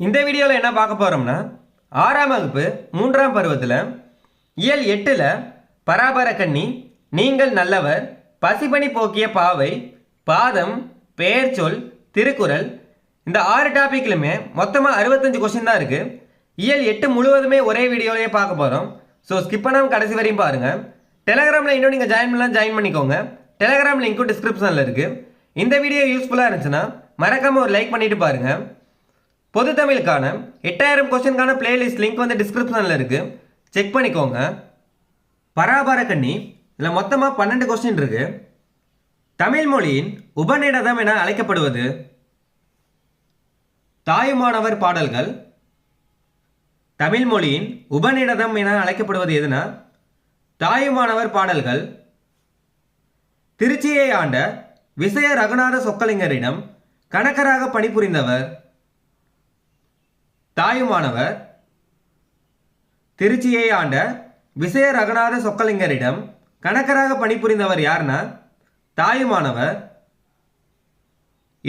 இந்த வீடியோவில் என்ன பார்க்க போகிறோம்னா ஆறாம் வகுப்பு மூன்றாம் பருவத்தில் இயல் எட்டில் பராபர கண்ணி நீங்கள் நல்லவர் பசிபனி போக்கிய பாவை பாதம் பெயர்ச்சொல் திருக்குறள் இந்த ஆறு டாப்பிக்லுமே மொத்தமாக அறுபத்தஞ்சு கொஸ்டின் தான் இருக்குது இயல் எட்டு முழுவதுமே ஒரே வீடியோலேயே பார்க்க போகிறோம் ஸோ ஸ்கிப் பண்ணாமல் கடைசி வரையும் பாருங்கள் டெலகிராமில் இன்னும் நீங்கள் ஜாயின் பண்ணலாம் ஜாயின் பண்ணிக்கோங்க. டெலகிராம் லிங்க்கும் டிஸ்கிரிப்ஷனில் இருக்குது இந்த வீடியோ யூஸ்ஃபுல்லாக இருந்துச்சுன்னா மறக்காமல் ஒரு லைக் பண்ணிவிட்டு பாருங்கள் பொது தமிழுக்கான எட்டாயிரம் கொஸ்டினுக்கான பிளேலிஸ்ட் லிங்க் வந்து டிஸ்கிரிப்ஷனில் இருக்குது செக் பண்ணிக்கோங்க. பராபர கண்ணி. இதில் மொத்தமாக பன்னெண்டு கொஸ்டின் இருக்கு. தமிழ் மொழியின் உபநிடதம் என அழைக்கப்படுவது தாயுமானவர் பாடல்கள். தமிழ் மொழியின் உபநிடதம் என அழைக்கப்படுவது எதுனா? தாயுமானவர் பாடல்கள். திருச்சியை ஆண்ட விசய ரகுநாத சொக்கலிங்கரிடம் கணக்கராக பணிபுரிந்தவர் தாயுமானவர் திருச்சியை ஆண்ட விசய ரகுநாத சொக்கலிங்கரிடம் கணக்கராக பணிபுரிந்தவர் யாருன்னா தாயுமானவர்.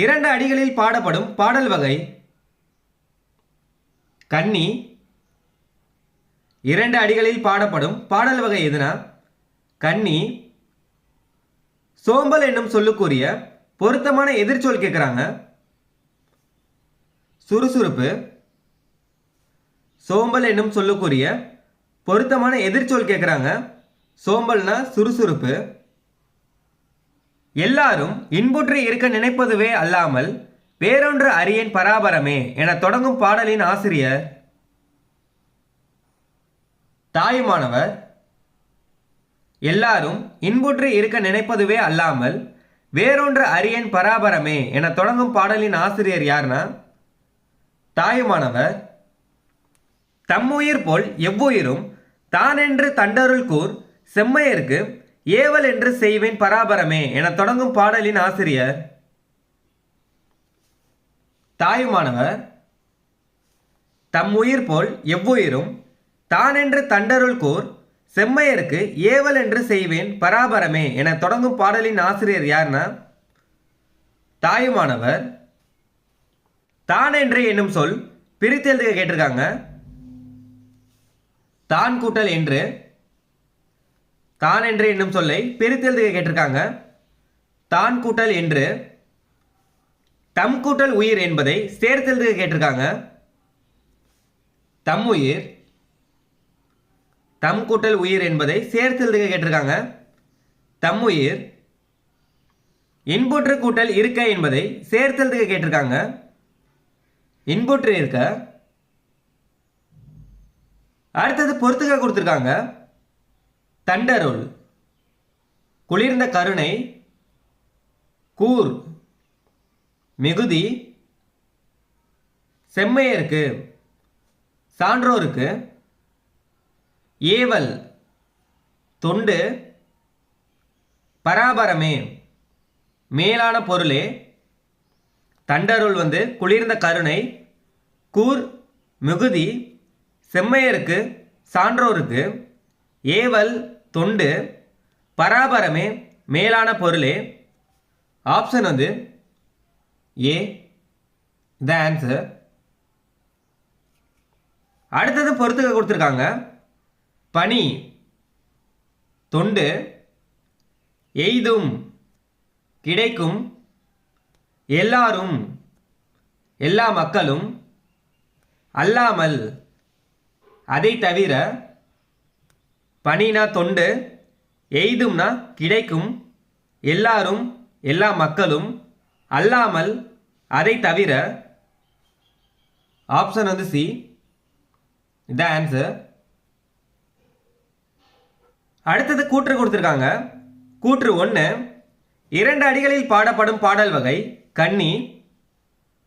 இரண்டு அடிகளில் பாடப்படும் பாடல் வகை கன்னி. இரண்டு அடிகளில் பாடப்படும் பாடல் வகை எதுனா? கன்னி. சோம்பல் என்னும் சொல்லுக்குரிய பொருத்தமான எதிர்ச்சொல் கேட்குறாங்க சுறுசுறுப்பு. சோம்பல் என்னும் சொல்லுக்குரிய பொருத்தமான எதிர்ச்சொல் கேட்குறாங்க சோம்பல்னா சுறுசுறுப்பு. எல்லாரும் இன்புற்று இருக்க நினைப்பதுவே அல்லாமல் வேறொன்று அரியன் பராபரமே என தொடங்கும் பாடலின் ஆசிரியர் தாயுமானவர் எல்லாரும் இன்புற்று இருக்க நினைப்பதுவே அல்லாமல் வேறொன்று அரியன் பராபரமே என தொடங்கும் பாடலின் ஆசிரியர் யார்னா? தாயுமானவர் தம்முயிர் போல் எவ்வுயிரும் தானென்று தண்டருள் கூர் செம்மையருக்கு ஏவல் என்று செய்வேன் பராபரமே என தொடங்கும் பாடலின் ஆசிரியர். தாயுமானவர் தம் உயிர் போல் எவ்வுயிரும் தானென்று தண்டருள் கூர் செம்மையருக்கு ஏவல் என்று செய்வேன் பராபரமே என தொடங்கும் பாடலின் ஆசிரியர் யார்னா? தாயுமானவர் தான் என்று என்னும் சொல் பிரித்து கேட்டிருக்காங்க. தான் கூட்டல் என்று தான் என்று என்னும் சொல்லை பிரித்தெழுதுக கேட்டிருக்காங்க. தான் கூட்டல் என்று தம் கூட்டல் உயிர் என்பதை சேர்த்தெழுதுக கேட்டிருக்காங்க. தம் உயிர் தம் கூட்டல் உயிர் என்பதை சேர்த்தெழுதுக கேட்டிருக்காங்க. தம் உயிர் இன்புற்று கூட்டல் இருக்க என்பதை சேர்த்தெழுதுக கேட்டிருக்காங்க. இன்புற்று இருக்க அடுத்தது பொறுத்துக்க கொடுத்துருக்காங்க. தண்டருள் குளிர்ந்த கருணை கூர் மிகுதி செம்மையருக்கு சான்றோருக்கு ஏவல் தொண்டு பராபரமே மேலான பொருளே. தண்டருள் வந்து குளிர்ந்த கருணை கூர் மிகுதி செம்மையருக்கு சான்றோருக்கு ஏவல் தொண்டு பராபரமே மேலான பொருளே. ஆப்ஷன் வந்து ஏ த ஆன்சர் அடுத்தது பொறுத்துக்க கொடுத்துருக்காங்க. பனி. தொண்டு. எய்தும். கிடைக்கும். எல்லாரும். எல்லா மக்களும். அல்லாமல். அதை தவிர பனினா தொண்டு எய்தும்னா கிடைக்கும் எல்லாரும் எல்லா மக்களும் அல்லாமல் அதை தவிர ஆப்ஷன் வந்து சி த ஆன்சர் அடுத்தது கூற்று கொடுத்துருக்காங்க. கூற்று ஒன்று இரண்டு அடிகளில் பாடப்படும் பாடல் வகை கன்னி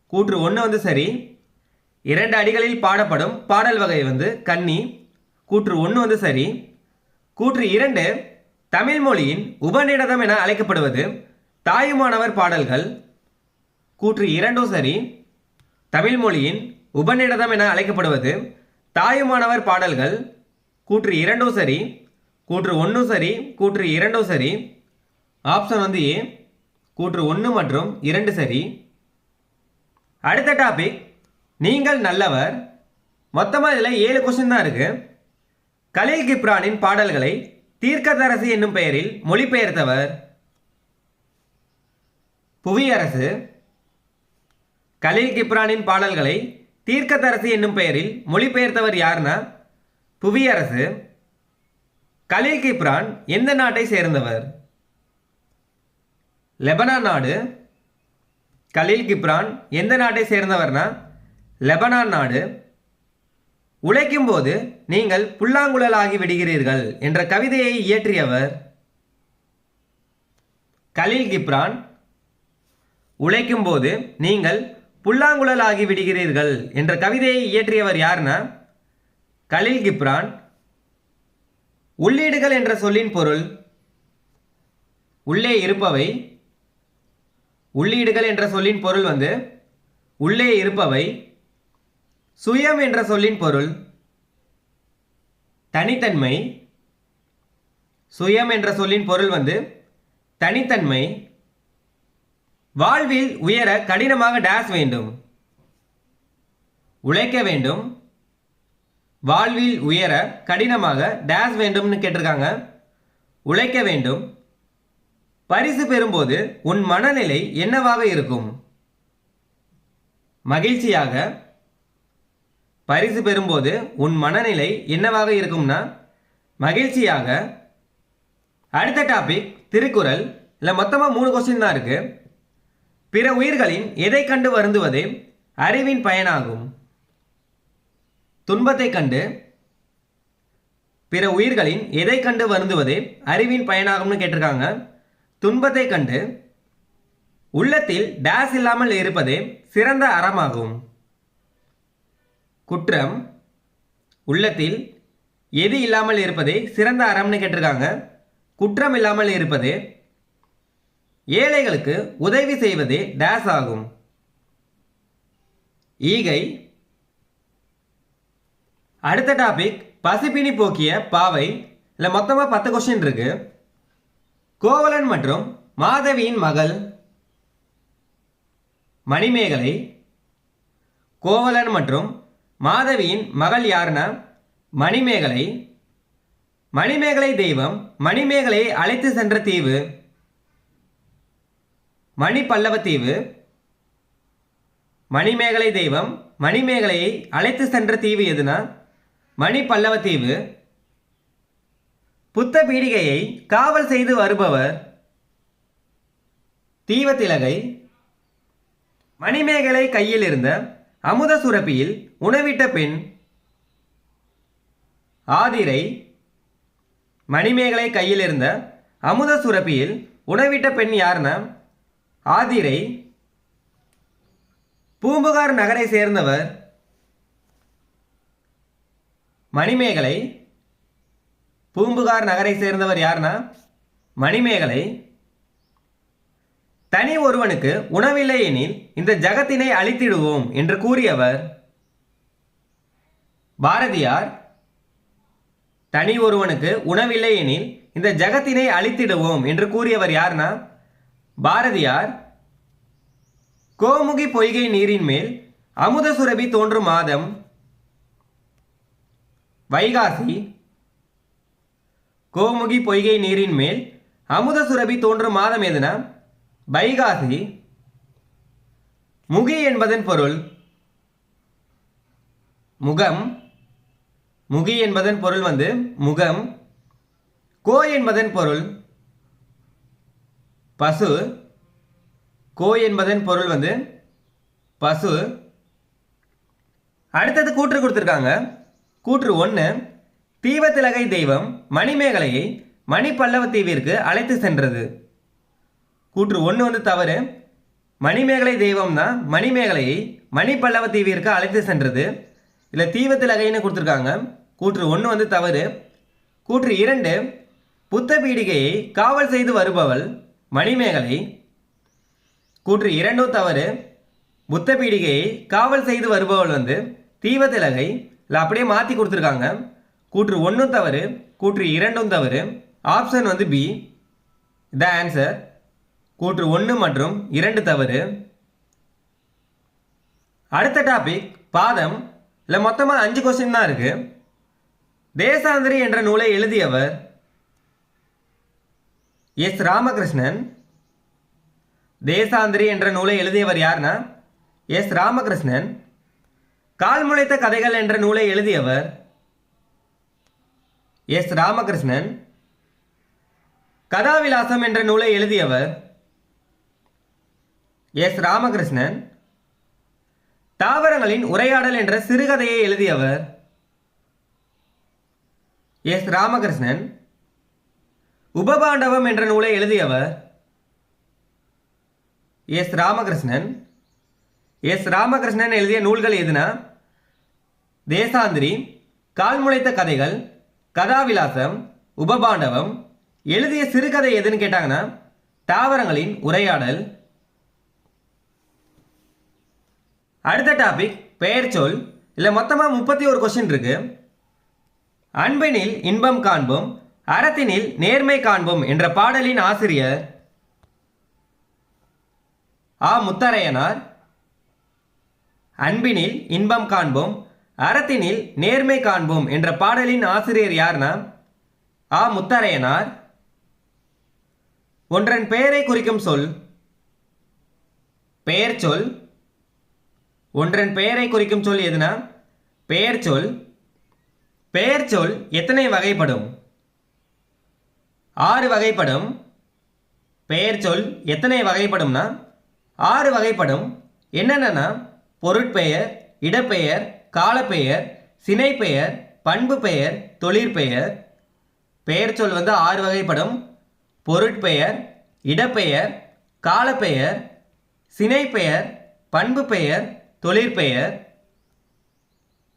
கூற்று ஒன்று வந்து சரி. இரண்டு அடிகளில் பாடப்படும் பாடல் வகை வந்து கன்னி கூற்று ஒன்று வந்து சரி. கூற்று இரண்டு தமிழ் மொழியின் உபநிடதம் என அழைக்கப்படுவது தாயுமானவர் பாடல்கள். கூற்று இரண்டும் சரி. தமிழ் மொழியின் உபநிடதம் என அழைக்கப்படுவது தாயுமானவர் பாடல்கள். கூற்று இரண்டும் சரி. கூற்று ஒன்றும் சரி. கூற்று இரண்டும் சரி. ஆப்ஷன் வந்து ஏ கூற்று ஒன்று மற்றும் இரண்டு சரி. அடுத்த டாபிக் நீங்கள் நல்லவர். மொத்தமாக இதில் ஏழு கொஸ்டின் தான் இருக்கு. கலீல் கிப்ரானின் பாடல்களை தீர்க்கதரசி என்னும் பெயரில் மொழிபெயர்த்தவர். புவியரசு. கலீல் கிப்ரானின் பாடல்களை தீர்க்கதரசி என்னும் பெயரில் மொழிபெயர்த்தவர் யார்னா? புவியரசு. கலீல் கிப்ரான் எந்த நாட்டை சேர்ந்தவர்? லெபனான் நாடு. கலீல் கிப்ரான் எந்த நாட்டை சேர்ந்தவர்னா? லெபனான் நாடு உழைக்கும் போது நீங்கள் புல்லாங்குழலாகி விடுகிறீர்கள் என்ற கவிதையை இயற்றியவர் கலில் கிப்ரான். உழைக்கும் போது நீங்கள் புல்லாங்குழலாகி விடுகிறீர்கள் என்ற கவிதையை இயற்றியவர் யாருன்னா கலில் கிப்ரான். உள்ளீடுகள் என்ற சொல்லின் பொருள் உள்ளே இருப்பவை. உள்ளீடுகள் என்ற சொல்லின் பொருள் வந்து உள்ளே இருப்பவை. சுயம் என்ற சொல்லின் பொருள் தனித்தன்மை. சுயம் என்ற சொல்லின் பொருள் வந்து தனித்தன்மை. வாழ்வில் உயர கடினமாக டேஸ் வேண்டும். உழைக்க வேண்டும். வாழ்வில் உயர கடினமாக டேஸ் வேண்டும்னு கேட்டிருக்காங்க. உழைக்க வேண்டும். பரிசு பெறும்போது உன் மனநிலை என்னவாக இருக்கும்? மகிழ்ச்சியாக பரிசு பெறும்போது உன் மனநிலை என்னவாக இருக்கும்னா மகிழ்ச்சியாக. அடுத்த டாபிக் திருக்குறள். இல்லை மொத்தமாக மூணு கொஸ்டின் தான் இருக்குது பிற உயிர்களின் எதை கண்டு வருந்துவதே அறிவின் பயனாகும். துன்பத்தை கண்டு பிற உயிர்களின் எதை கண்டு வருந்துவதே அறிவின் பயனாகும்னு கேட்டிருக்காங்க. துன்பத்தை கண்டு உள்ளத்தில் டேஸ் இல்லாமல் இருப்பதே சிறந்த அறமாகும். குற்றம் உள்ளத்தில் எது இல்லாமல் இருப்பதே சிறந்த அறம்னு கேட்டிருக்காங்க. குற்றம் இல்லாமல் இருப்பது ஏழைகளுக்கு உதவி செய்வதே டேஸ் ஆகும். ஈகை. அடுத்த டாபிக் பசிப்பினி போக்கிய பாவை. இல்லை மொத்தமாக பத்து கொஸ்டின் இருக்கு. கோவலன் மற்றும் மாதவியின் மகள் மணிமேகலை கோவலன் மற்றும் மாதவியின் மகள் யாருன்னா மணிமேகலை. மணிமேகலை தெய்வம் மணிமேகலையை அழைத்து சென்ற தீவு. மணி பல்லவ தீவு. மணிமேகலை தெய்வம் மணிமேகலையை அழைத்து சென்ற தீவு எதுனா? மணி பல்லவ தீவு. புத்த பீடிகையை காவல் செய்து வருபவர். தீவத்திலகை. மணிமேகலை கையில் இருந்த அமுத சுரப்பியில் உணவிட்ட பெண் ஆதிரை மணிமேகலை கையில் இருந்த அமுத சுரப்பியில் உணவிட்ட பெண் யாருன்னா ஆதிரை. பூம்புகார் நகரை சேர்ந்தவர் மணிமேகலை. பூம்புகார் நகரை சேர்ந்தவர் யாருன்னா மணிமேகலை. தனி ஒருவனுக்கு உணவில்லை எனில் இந்த ஜகத்தினை அழித்திடுவோம் என்று கூறியவர் பாரதியார் தனி ஒருவனுக்கு உணவில்லை எனில் இந்த ஜகத்தினை அழித்திடுவோம் என்று கூறியவர் யார்னா? பாரதியார். கோமுகி பொய்கை நீரின் மேல் அமுத சுரபி தோன்றும் மாதம். வைகாசி. கோமுகி பொய்கை நீரின் மேல் அமுத சுரபி தோன்றும் மாதம் எதுனா? வைகாசி. முகி என்பதன் பொருள் முகம். முகி என்பதன் பொருள் வந்து முகம் கோ என்பதன் பொருள் பசு கோ என்பதன் பொருள் வந்து பசு. அடுத்தது கூற்று கொடுத்துருக்காங்க. கூற்று ஒன்று தீவத்திலகை தெய்வம் மணிமேகலையை மணிப்பல்லவ தீவிற்கு அழைத்து சென்றது. கூற்று ஒன்று வந்து தவறு. மணிமேகலை தெய்வம் தான் மணிமேகலையை மணிப்பல்லவ தீவிற்கு அழைத்து சென்றது. இல்லை தீவத்திலகைன்னு கொடுத்துருக்காங்க. கூற்று ஒன்று வந்து தவறு. கூற்று இரண்டு புத்த பீடிகையை காவல் செய்து வருபவள் மணிமேகலை. கூற்று இரண்டும் தவறு. புத்த பீடிகையை காவல் செய்து வருபவள் வந்து தீவத்திலகை இல்லை அப்படியே மாற்றி கொடுத்துருக்காங்க. கூற்று ஒன்றும் தவறு கூற்று இரண்டும் தவறு. ஆப்ஷன் வந்து பி. The answer. கூற்று ஒன்று மற்றும் இரண்டு தவறு. அடுத்த டாபிக் பாதம். இல்லை மொத்தமாக அஞ்சு கொஸ்டின் தான் இருக்குது தேசாந்திரி என்ற நூலை எழுதியவர் எஸ் ராமகிருஷ்ணன். தேசாந்திரி என்ற நூலை எழுதியவர் யார்னா எஸ் ராமகிருஷ்ணன். கால் முளைத்த கதைகள் என்ற நூலை எழுதியவர் எஸ் ராமகிருஷ்ணன். கதாவிலாசம் என்ற நூலை எழுதியவர் எஸ் ராமகிருஷ்ணன். தாவரங்களின் உரையாடல் என்ற சிறுகதையை எழுதியவர் எஸ் ராமகிருஷ்ணன் உபபாண்டவம் என்ற நூலை எழுதியவர் எஸ் ராமகிருஷ்ணன். எஸ் ராமகிருஷ்ணன் எழுதிய நூல்கள் எதுனா? தேசாந்திரி கால்முளைத்த கதைகள் கதாவிலாசம் உபபாண்டவம் எழுதிய சிறுகதை எதுன்னு கேட்டாங்கன்னா தாவரங்களின் உரையாடல். அடுத்த டாபிக் பெயர் சொல். இல்லை மொத்தமாக முப்பத்தி ஒரு கொஸ்டின் இருக்குது அன்பினில் இன்பம் காண்போம் அறத்தினில் நேர்மை காண்போம் என்ற பாடலின் ஆசிரியர் ஆ. முத்தரையனார். அன்பினில் இன்பம் காண்போம் அறத்தினில் நேர்மை காண்போம் என்ற பாடலின் ஆசிரியர் யார்னா ஆ. முத்தரையனார். ஒன்றன் பெயரை குறிக்கும் சொல் பெயர் சொல். ஒன்றன் பெயரை குறிக்கும் சொல் எதுனா? பெயர் சொல் பெயர்ச்சொல் எத்தனை வகைப்படும்? ஆறு வகைப்படும். பெயர்ச்சொல் எத்தனை வகைப்படும்னா ஆறு வகைப்படும். என்னென்னா பொருட்பெயர் இடப்பெயர் காலப்பெயர் சினைப்பெயர் பண்பு பெயர் தொழிற்பெயர். பெயர்ச்சொல் வந்து ஆறு வகைப்படும். பொருட்பெயர் இடப்பெயர் காலப்பெயர் சினைப்பெயர் பண்பு பெயர் தொழிற்பெயர்.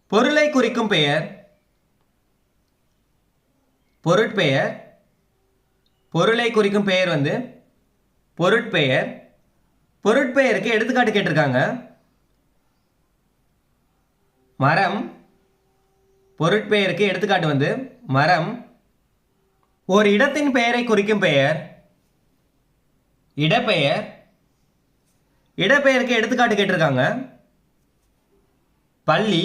பொருளை குறிக்கும் பெயர் பொருட்பெயர் பொருளை குறிக்கும் பெயர் வந்து பொருட்பெயர். பொருட்பெயருக்கு எடுத்துக்காட்டு கேட்டிருக்காங்க. மரம் பொருட்பெயருக்கு எடுத்துக்காட்டு வந்து மரம். ஒரு இடத்தின் பெயரை குறிக்கும் பெயர் இடப்பெயர். இடப்பெயருக்கு எடுத்துக்காட்டு கேட்டிருக்காங்க. பள்ளி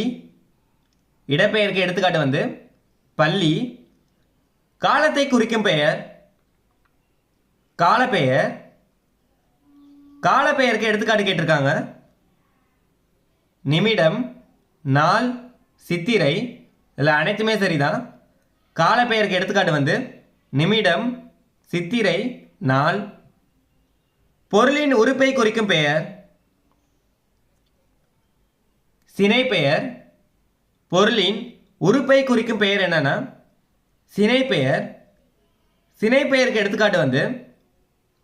இடப்பெயருக்கு எடுத்துக்காட்டு வந்து பள்ளி. காலத்தை குறிக்கும் பெயர் காலப்பெயர் காலப்பெயருக்கு எடுத்துக்காட்டு கேட்டிருக்காங்க. நிமிடம் நாள் சித்திரை இதில் அனைத்துமே சரிதான். காலப்பெயருக்கு எடுத்துக்காட்டு வந்து நிமிடம் சித்திரை நாள். பொருளின் உறுப்பை குறிக்கும் பெயர் சினைப்பெயர். பொருளின் உறுப்பை குறிக்கும் பெயர் என்னன்னா சினைப்பெயர் சினைப்பெயருக்கு எடுத்துக்காட்டு வந்து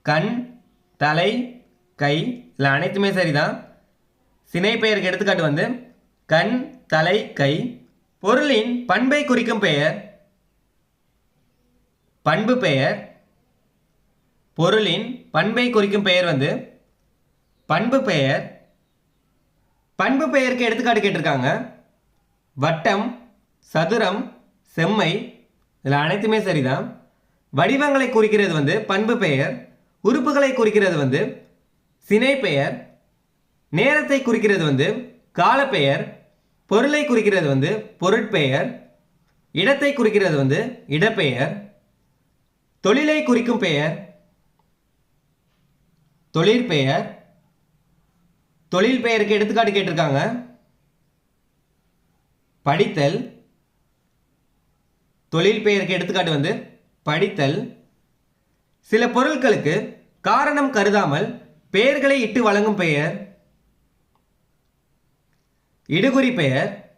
கண் தலை கை இல்லை அனைத்துமே சரிதான். சினைப்பெயருக்கு எடுத்துக்காட்டு வந்து கண் தலை கை. பொருளின் பண்பை குறிக்கும் பெயர் பண்பு பெயர். பொருளின் பண்பை குறிக்கும் பெயர் வந்து பண்பு பெயர். பண்பு பெயருக்கு எடுத்துக்காட்டு கேட்டிருக்காங்க. வட்டம் சதுரம் செம்மை. இதில் அனைத்துமே சரிதான். வடிவங்களை குறிக்கிறது வந்து பண்பு பெயர் உறுப்புகளை குறிக்கிறது வந்து சினை பெயர் நேரத்தை குறிக்கிறது வந்து காலப்பெயர் பொருளை குறிக்கிறது வந்து பொருட்பெயர் இடத்தை குறிக்கிறது வந்து இடப்பெயர் தொழிலை குறிக்கும் பெயர் தொழிற்பெயர் தொழில் பெயருக்கு எடுத்துக்காட்டு கேட்டிருக்காங்க. படித்தல் தொழில் பெயருக்கு எடுத்துக்காட்டு வந்து படித்தல். சில பொருட்களுக்கு காரணம் கருதாமல் பெயர்களை இட்டு வழங்கும் பெயர். இடுகுறி பெயர்.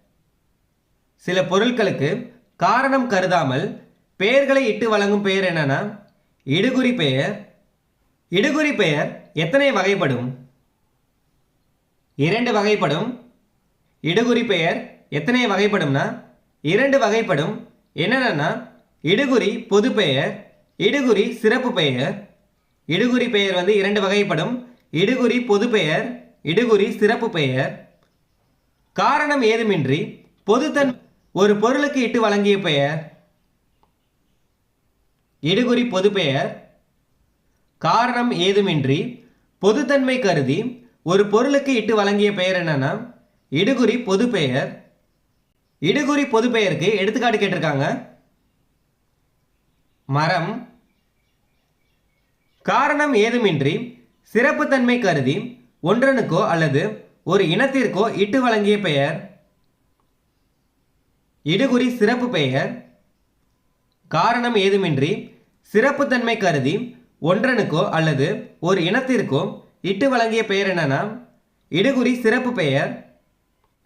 சில பொருட்களுக்கு காரணம் கருதாமல் பெயர்களை இட்டு வழங்கும் பெயர் என்னன்னா இடுகுறி பெயர். இடுகுறி பெயர் எத்தனை வகைப்படும்? இரண்டு வகைப்படும். இடுகுறி பெயர் எத்தனை வகைப்படும்னா இரண்டு வகைப்படும். என்னென்னா இடுகுறி பொது பெயர் இடுகுறி சிறப்பு பெயர். இடுகுறி பெயர் வந்து இரண்டு வகைப்படும். இடுகுறி பொது பெயர் இடுகுறி சிறப்பு பெயர். காரணம் ஏதுமின்றி பொதுத்தன் ஒரு பொருளுக்கு இட்டு வழங்கிய பெயர். இடுகுறி பொது பெயர். காரணம் ஏதுமின்றி பொதுத்தன்மை கருதி ஒரு பொருளுக்கு இட்டு வழங்கிய பெயர் என்னன்னா இடுகுறி பொதுப்பெயர் இடுகுறி பொதுப்பெயருக்கு எடுத்துக்காட்டு கேட்டிருக்காங்க. மரம். காரணம் ஏதுமின்றி சிறப்புத்தன்மை கருதி ஒன்றனுக்கோ அல்லது ஒரு இனத்திற்கோ இட்டு வழங்கிய பெயர். இடுகுறி சிறப்பு பெயர். காரணம் ஏதுமின்றி சிறப்புத்தன்மை கருதி ஒன்றனுக்கோ அல்லது ஒரு இனத்திற்கோ இட்டு வழங்கிய பெயர் என்னன்னா இடுகுறி சிறப்பு பெயர்.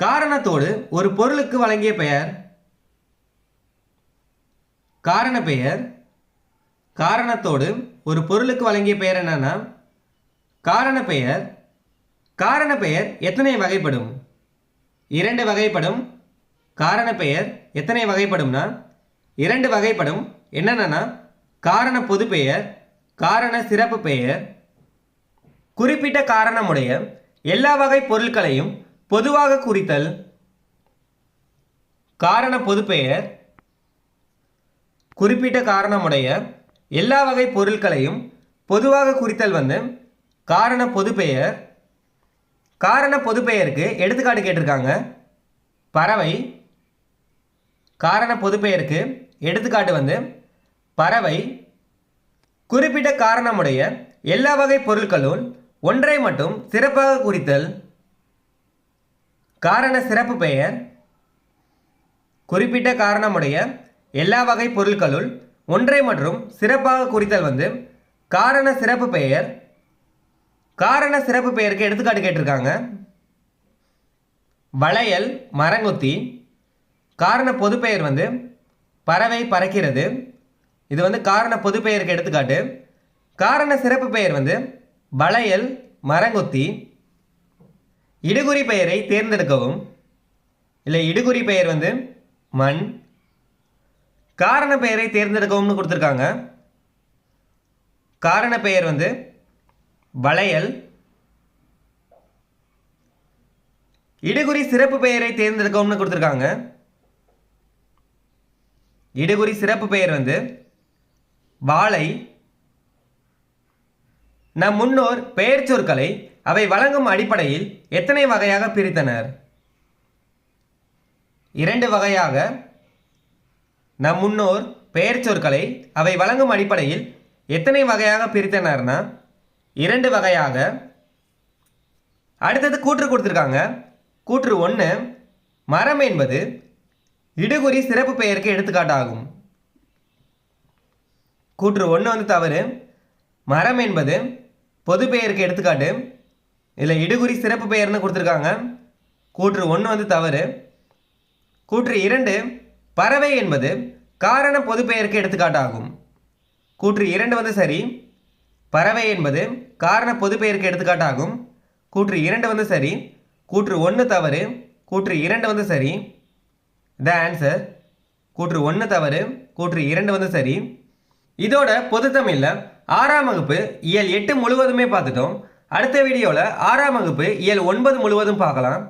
காரணத்தோடு ஒரு பொருளுக்கு வழங்கிய பெயர்? காரண பெயர்? காரணத்தோடு ஒரு பொருளுக்கு வழங்கிய பெயர் என்னன்னா? காரண பெயர். காரண பெயர் எத்தனை வகைப்படும்? இரண்டு வகைப்படும். காரண பெயர் எத்தனை வகைப்படும்னா? இரண்டு வகைப்படும். என்னென்னா காரண பொது பெயர் காரண சிறப்பு பெயர். குறிப்பிட்ட காரணமுடைய எல்லா வகை பொருட்களையும் பொதுவாக குறித்தல் காரண பொதுப்பெயர் குறிப்பிட்ட காரணமுடைய எல்லா வகை பொருட்களையும் பொதுவாக குறித்தல் வந்து காரண பொதுப்பெயர் காரண பொதுப்பெயருக்கு எடுத்துக்காட்டு கேட்டிருக்காங்க. பறவை காரண பொதுப்பெயருக்கு எடுத்துக்காட்டு வந்து பறவை குறிப்பிட்ட காரணமுடைய எல்லா வகை பொருட்களும் ஒன்றை மட்டும் சிறப்பாக குறித்தல் காரண சிறப்பு பெயர் குறிப்பிட்ட காரணமுடைய எல்லா வகை பொருட்களுள் ஒன்றை மற்றும் சிறப்பாக குறித்தல் வந்து காரண சிறப்பு பெயர் காரண சிறப்பு பெயருக்கு எடுத்துக்காட்டு கேட்டிருக்காங்க. வளையல் மரங்குத்தி காரண பொதுப்பெயர் வந்து பறவை பறக்கிறது. இது வந்து காரண பொதுப்பெயருக்கு எடுத்துக்காட்டு. காரண சிறப்பு பெயர் வந்து வளையல் மரங்குத்தி இடுகுறி பெயரை தேர்ந்தெடுக்கவும். இல்லை இடுகுறி பெயர் வந்து மண். காரண பெயரை தேர்ந்தெடுக்கவும்னு கொடுத்துருக்காங்க. காரண பெயர் வந்து வளையல். இடுகுறி சிறப்பு பெயரை தேர்ந்தெடுக்கவும்னு கொடுத்துருக்காங்க. இடுகுறி சிறப்பு பெயர் வந்து வாழை. நம் முன்னோர் பெயர் சொற்களை அவை வழங்கும் அடிப்படையில் எத்தனை வகையாக பிரித்தனர்? இரண்டு வகையாக நம் முன்னோர் பெயர் சொற்களை அவை வழங்கும் அடிப்படையில் எத்தனை வகையாக பிரித்தனர்னா இரண்டு வகையாக. அடுத்தது கூற்று கொடுத்துருக்காங்க. கூற்று ஒன்று மரம் என்பது இடுகுறி சிறப்பு பெயருக்கு எடுத்துக்காட்டாகும். கூற்று ஒன்று வந்து தவறு. மரம் என்பது பொது பெயருக்கு எடுத்துக்காட்டு. இதில் இடுகுறி சிறப்பு பெயர்னு கொடுத்துருக்காங்க. கூற்று ஒன்று வந்து தவறு. கூற்று இரண்டு பறவை என்பது காரண பொது பெயருக்கு எடுத்துக்காட்டாகும். கூற்று இரண்டு வந்து சரி பறவை என்பது காரண பொது பெயருக்கு எடுத்துக்காட்டாகும். கூற்று இரண்டு வந்து சரி கூற்று ஒன்று தவறு கூற்று இரண்டு வந்து சரி த ஆன்சர் கூற்று ஒன்று தவறு கூற்று இரண்டு வந்து சரி. இதோட பொதுத்தமிழில் ஆறாம் வகுப்பு இயல் எட்டு முழுவதுமே பார்த்துட்டோம். அடுத்த வீடியோவில் ஆறாம் வகுப்பு இயல் ஒன்பது முழுவதும் பார்க்கலாம்.